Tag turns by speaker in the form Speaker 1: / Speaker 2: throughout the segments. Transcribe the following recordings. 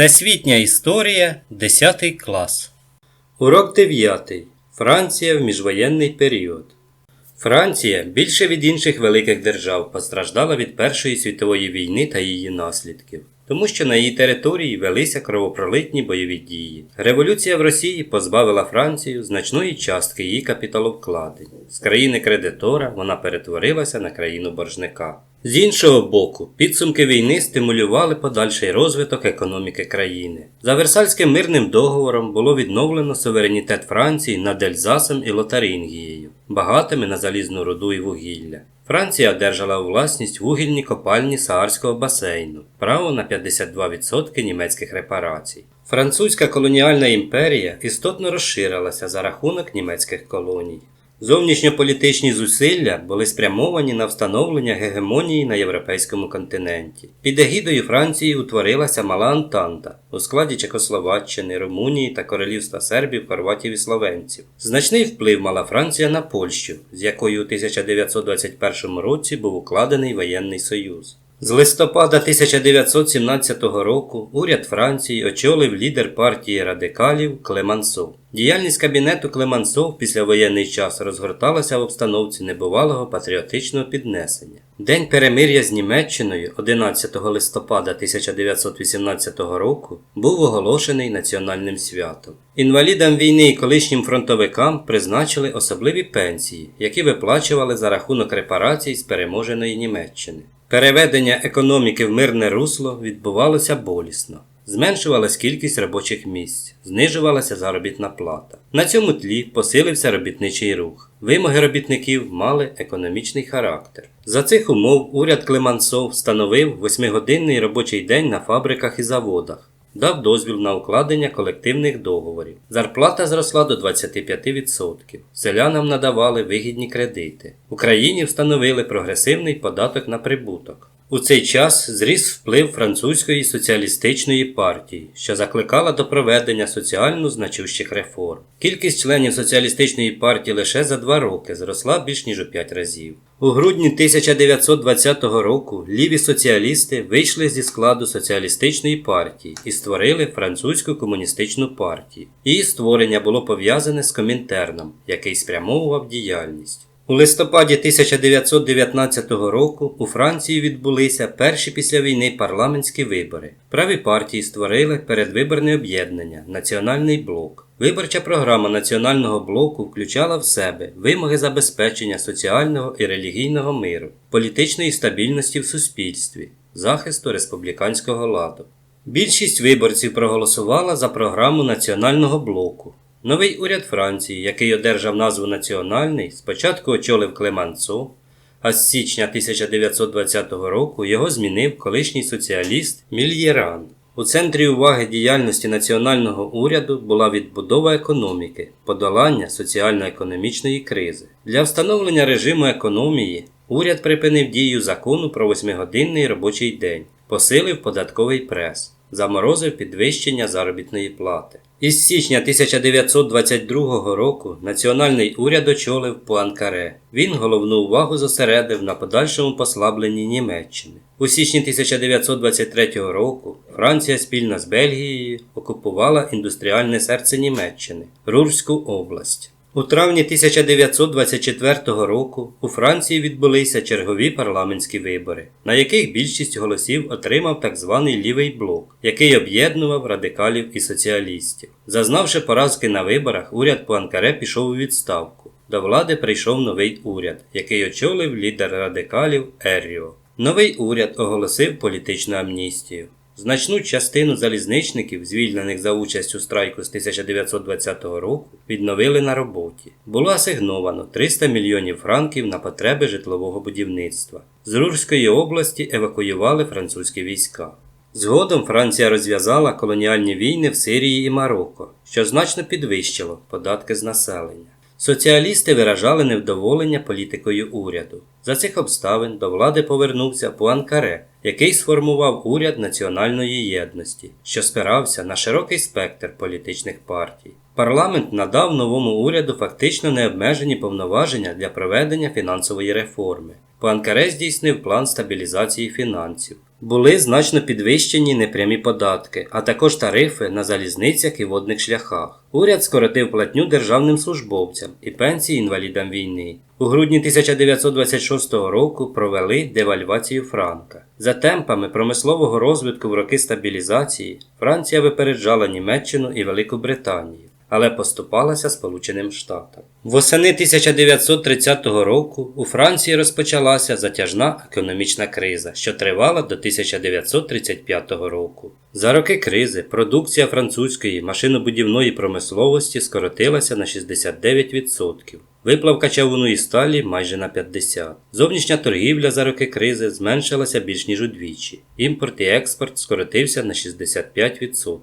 Speaker 1: Всесвітня історія 10 клас. Урок 9. Франція в міжвоєнний період. Франція більше від інших великих держав постраждала від Першої світової війни та її наслідків, тому що на її території велися кровопролитні бойові дії. Революція в Росії позбавила Францію значної частки її капіталовкладень. З країни кредитора вона перетворилася на країну боржника. З іншого боку, підсумки війни стимулювали подальший розвиток економіки країни. За Версальським мирним договором було відновлено суверенітет Франції над Ельзасом і Лотарингією, багатими на залізну руду і вугілля. Франція одержала у власність вугільні копальні Саарського басейну, право на 52% німецьких репарацій. Французька колоніальна імперія істотно розширилася за рахунок німецьких колоній. Зовнішньополітичні зусилля були спрямовані на встановлення гегемонії на європейському континенті. Під егідою Франції утворилася Мала Антанта у складі Чехословаччини, Румунії та Королівства Сербів, Хорватів і Словенців. Значний вплив мала Франція на Польщу, з якою у 1921 році був укладений воєнний союз. З листопада 1917 року уряд Франції очолив лідер партії радикалів Клемансо. Діяльність кабінету Клемансо в післявоєнний час розгорталася в обстановці небувалого патріотичного піднесення. День перемир'я з Німеччиною 11 листопада 1918 року був оголошений національним святом. Інвалідам війни і колишнім фронтовикам призначили особливі пенсії, які виплачували за рахунок репарацій з переможеної Німеччини. Переведення економіки в мирне русло відбувалося болісно. Зменшувалась кількість робочих місць, знижувалася заробітна плата. На цьому тлі посилився робітничий рух. Вимоги робітників мали економічний характер. За цих умов уряд Клемансов встановив восьмигодинний робочий день на фабриках і заводах, дав дозвіл на укладення колективних договорів. Зарплата зросла до 25%. Селянам надавали вигідні кредити. Україні встановили прогресивний податок на прибуток. У цей час зріс вплив французької соціалістичної партії, що закликала до проведення соціально значущих реформ. Кількість членів соціалістичної партії лише за два роки зросла більш ніж у п'ять разів. У грудні 1920 року ліві соціалісти вийшли зі складу соціалістичної партії і створили французьку комуністичну партію. Її створення було пов'язане з Комінтерном, який спрямовував діяльність. У листопаді 1919 року у Франції відбулися перші після війни парламентські вибори. Праві партії створили передвиборне об'єднання Національний блок. Виборча програма Національного блоку включала в себе вимоги забезпечення соціального і релігійного миру, політичної стабільності в суспільстві, захисту республіканського ладу. Більшість виборців проголосувала за програму Національного блоку. Новий уряд Франції, який одержав назву Національний, спочатку очолив Клемансо, а з січня 1920 року його змінив колишній соціаліст Мільєран. У центрі уваги діяльності національного уряду була відбудова економіки, подолання соціально-економічної кризи. Для встановлення режиму економії уряд припинив дію закону про восьмигодинний робочий день, посилив податковий прес, заморозив підвищення заробітної плати. Із січня 1922 року національний уряд очолив Пуанкаре. Він головну увагу зосередив на подальшому послабленні Німеччини. У січні 1923 року Франція спільно з Бельгією окупувала індустріальне серце Німеччини Рурську область. У травні 1924 року у Франції відбулися чергові парламентські вибори, на яких більшість голосів отримав так званий лівий блок, який об'єднував радикалів і соціалістів. Зазнавши поразки на виборах, уряд Пуанкаре пішов у відставку. До влади прийшов новий уряд, який очолив лідер радикалів Ерріо. Новий уряд оголосив політичну амністію. Значну частину залізничників, звільнених за участь у страйку з 1920 року, відновили на роботі. Було асигновано 300 мільйонів франків на потреби житлового будівництва. З Рурської області евакуювали французькі війська. Згодом Франція розв'язала колоніальні війни в Сирії і Марокко, що значно підвищило податки з населення. Соціалісти виражали невдоволення політикою уряду. За цих обставин до влади повернувся Пуанкаре, який сформував уряд національної єдності, що спирався на широкий спектр політичних партій. Парламент надав новому уряду фактично необмежені повноваження для проведення фінансової реформи. Панкаре здійснив план стабілізації фінансів. Були значно підвищені непрямі податки, а також тарифи на залізницях і водних шляхах. Уряд скоротив платню державним службовцям і пенсії інвалідам війни. У грудні 1926 року провели девальвацію франка. За темпами промислового розвитку в роки стабілізації Франція випереджала Німеччину і Велику Британію але поступалася Сполученим Штатам. Восени 1930 року у Франції розпочалася затяжна економічна криза, що тривала до 1935 року. За роки кризи продукція французької машинобудівної промисловості скоротилася на 69%. Виплавка чавуну і сталі майже на 50%. Зовнішня торгівля за роки кризи зменшилася більш ніж удвічі. Імпорт і експорт скоротився на 65%.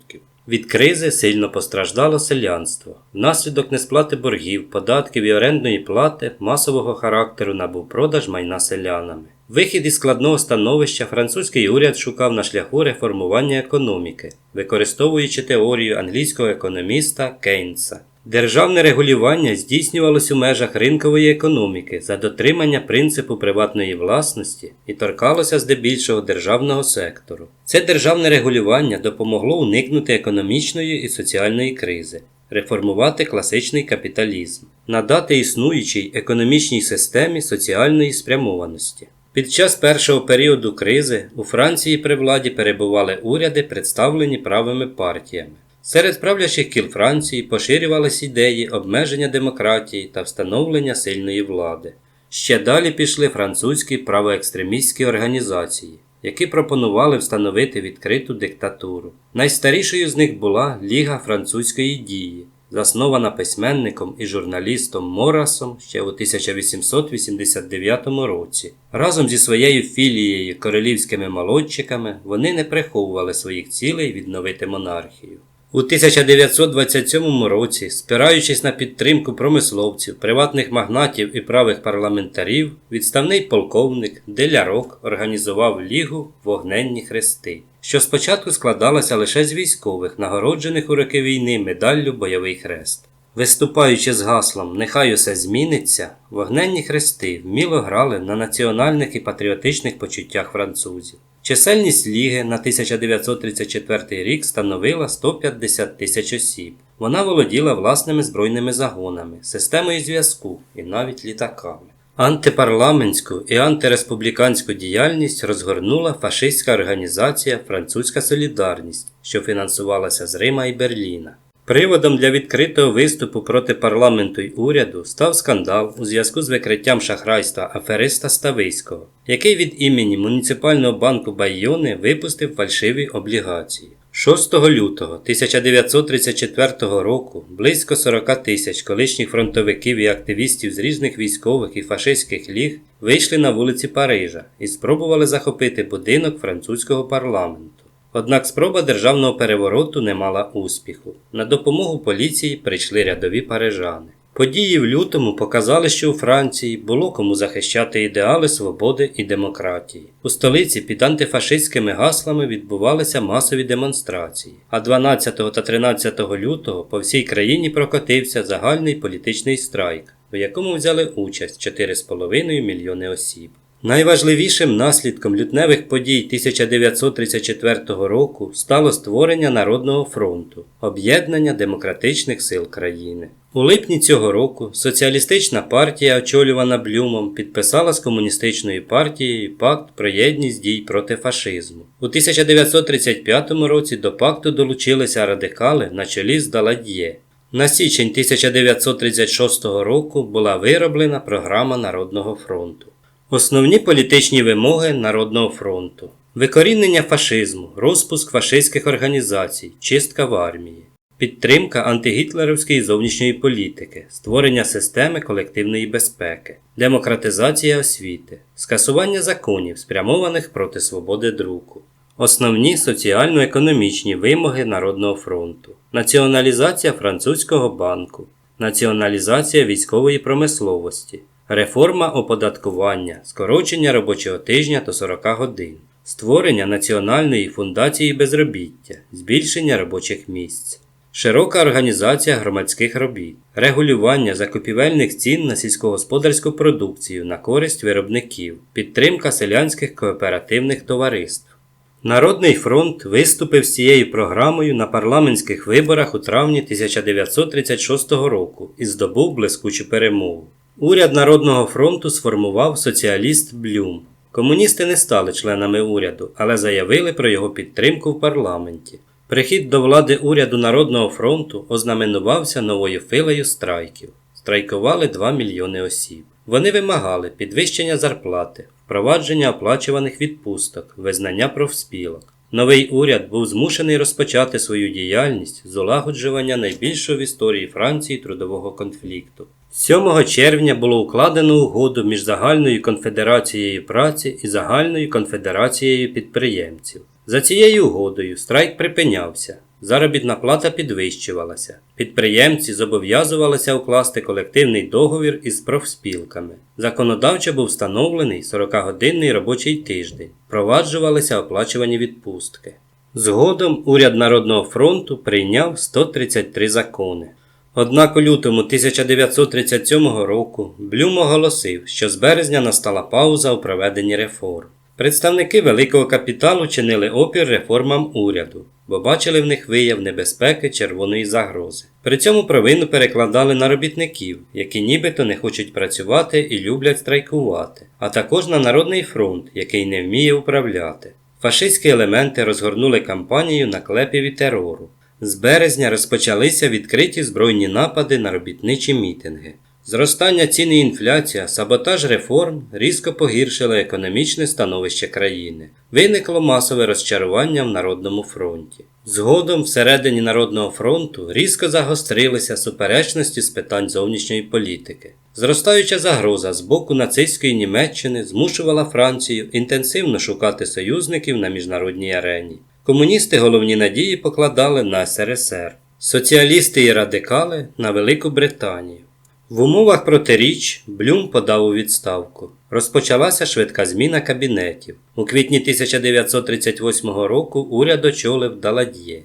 Speaker 1: Від кризи сильно постраждало селянство. Внаслідок несплати боргів, податків і орендної плати масового характеру набув продаж майна селянами. Вихід із складного становища французький уряд шукав на шляху реформування економіки, використовуючи теорію англійського економіста Кейнса. Державне регулювання здійснювалось у межах ринкової економіки за дотримання принципу приватної власності і торкалося здебільшого державного сектору. Це державне регулювання допомогло уникнути економічної і соціальної кризи, реформувати класичний капіталізм, надати існуючій економічній системі соціальної спрямованості. Під час першого періоду кризи у Франції при владі перебували уряди, представлені правими партіями. Серед правлячих кіл Франції поширювались ідеї обмеження демократії та встановлення сильної влади. Ще далі пішли французькі правоекстремістські організації, які пропонували встановити відкриту диктатуру. Найстарішою з них була Ліга французької дії, заснована письменником і журналістом Морасом ще у 1889 році. Разом зі своєю філією королівськими молодчиками вони не приховували своїх цілей відновити монархію. У 1927 році, спираючись на підтримку промисловців, приватних магнатів і правих парламентарів, відставний полковник Делярок організував Лігу Вогненні Хрести, що спочатку складалася лише з військових, нагороджених у роки війни медаллю Бойовий хрест. Виступаючи з гаслом Нехай усе зміниться, вогненні хрести вміло грали на національних і патріотичних почуттях французів. Чисельність ліги на 1934 рік становила 150 тисяч осіб. Вона володіла власними збройними загонами, системою зв'язку і навіть літаками. Антипарламентську і антиреспубліканську діяльність розгорнула фашистська організація Французька Солідарність, що фінансувалася з Рима і Берліна. Приводом для відкритого виступу проти парламенту й уряду став скандал у зв'язку з викриттям шахрайства афериста Стависького, який від імені муніципального банку Баййони випустив фальшиві облігації. 6 лютого 1934 року близько 40 тисяч колишніх фронтовиків і активістів з різних військових і фашистських ліг вийшли на вулиці Парижа і спробували захопити будинок французького парламенту. Однак спроба державного перевороту не мала успіху. На допомогу поліції прийшли рядові парижани. Події в лютому показали, що у Франції було кому захищати ідеали свободи і демократії. У столиці під антифашистськими гаслами відбувалися масові демонстрації, а 12 та 13 лютого по всій країні прокотився загальний політичний страйк, у якому взяли участь 4,5 мільйони осіб. Найважливішим наслідком лютневих подій 1934 року стало створення Народного фронту об'єднання демократичних сил країни. У липні цього року соціалістична партія, очолювана Блюмом, підписала з комуністичною партією пакт про єдність дій проти фашизму. У 1935 році до пакту долучилися радикали на чолі з Далад'є. На січень 1936 року була вироблена програма Народного фронту. Основні політичні вимоги Народного фронту. Викорінення фашизму, розпуск фашистських організацій, чистка в армії, підтримка антигітлерівської зовнішньої політики, створення системи колективної безпеки, демократизація освіти, скасування законів, спрямованих проти свободи друку, основні соціально-економічні вимоги Народного фронту, націоналізація французького банку, націоналізація військової промисловості. Реформа оподаткування, скорочення робочого тижня до 40 годин, створення Національної фундації безробіття, збільшення робочих місць, широка організація громадських робіт, регулювання закупівельних цін на сільськогосподарську продукцію на користь виробників, підтримка селянських кооперативних товариств. Народний фронт виступив з цією програмою на парламентських виборах у травні 1936 року і здобув блискучу перемогу. Уряд Народного фронту сформував соціаліст Блюм. Комуністи не стали членами уряду, але заявили про його підтримку в парламенті. Прихід до влади уряду Народного фронту ознаменувався новою хвилею страйків. Страйкували 2 мільйони осіб. Вони вимагали підвищення зарплати, впровадження оплачуваних відпусток, визнання профспілок. Новий уряд був змушений розпочати свою діяльність з улагоджування найбільшого в історії Франції трудового конфлікту. 7 червня було укладено угоду між Загальною конфедерацією праці і Загальною конфедерацією підприємців. За цією угодою страйк припинявся, заробітна плата підвищувалася. Підприємці зобов'язувалися укласти колективний договір із профспілками. Законодавчо був встановлений 40-годинний робочий тиждень, впроваджувалися оплачувані відпустки. Згодом уряд Народного фронту прийняв 133 закони. Однак у лютому 1937 року Блюм оголосив, що з березня настала пауза у проведенні реформ. Представники великого капіталу чинили опір реформам уряду, бо бачили в них вияв небезпеки червоної загрози. При цьому провину перекладали на робітників, які нібито не хочуть працювати і люблять страйкувати, а також на Народний фронт, який не вміє управляти. Фашистські елементи розгорнули кампанію наклепів і терору. З березня розпочалися відкриті збройні напади на робітничі мітинги. Зростання цін і інфляція, саботаж реформ різко погіршили економічне становище країни. Виникло масове розчарування в Народному фронті. Згодом, всередині Народного фронту різко загострилися суперечності з питань зовнішньої політики. Зростаюча загроза з боку нацистської Німеччини змушувала Францію інтенсивно шукати союзників на міжнародній арені. Комуністи головні надії покладали на СРСР, соціалісти і радикали на Велику Британію. В умовах протиріч Блюм подав у відставку. Розпочалася швидка зміна кабінетів. У квітні 1938 року уряд очолив Далад'є.